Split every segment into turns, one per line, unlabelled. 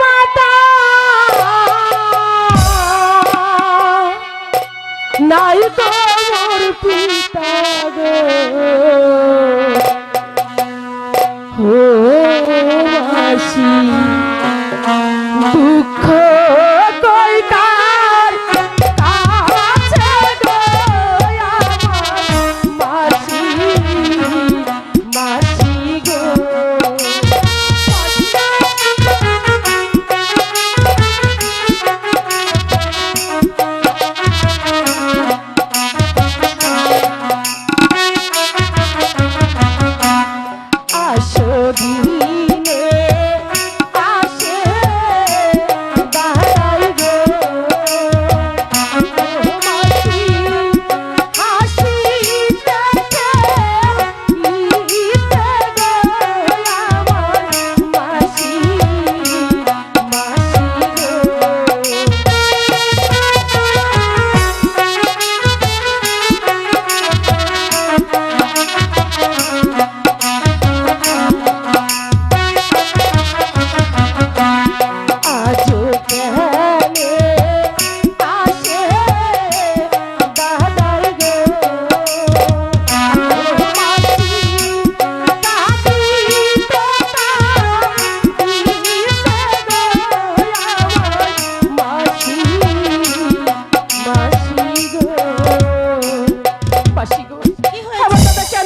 মাতা। নাই তোর পিতা গো। ও মাসি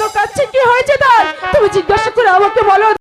লোক আছে কি হয়েছে তার? তুমি জিজ্ঞাসা করে আমাকে বলো।